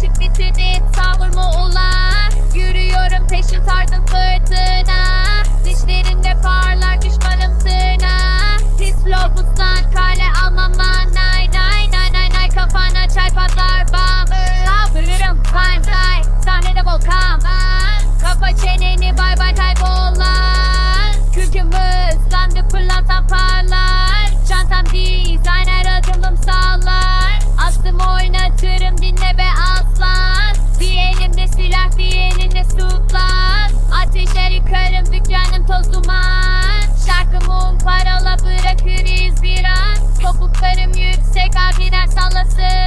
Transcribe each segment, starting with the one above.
kaşık bitirdim savurma ulan Yürüyorum peşin tarzım fırtına. Dişlerinde parlar düşmanım tırnağı Pis lobustan kale almam Nay nay nay nay nay kafana çay patlar bam. Saldırırım time time sahnede volkan Kapa çeneni bay bay kaybol lan Kürkümüz landı pırlantam parlar bırakırız bir an Topuklarım yüksek abiler sallasın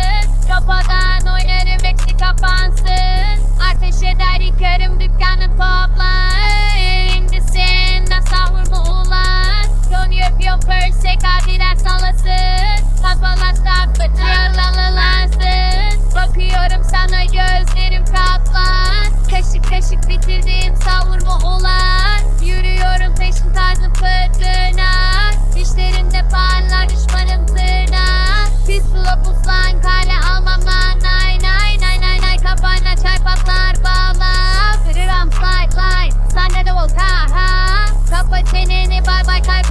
bye bye,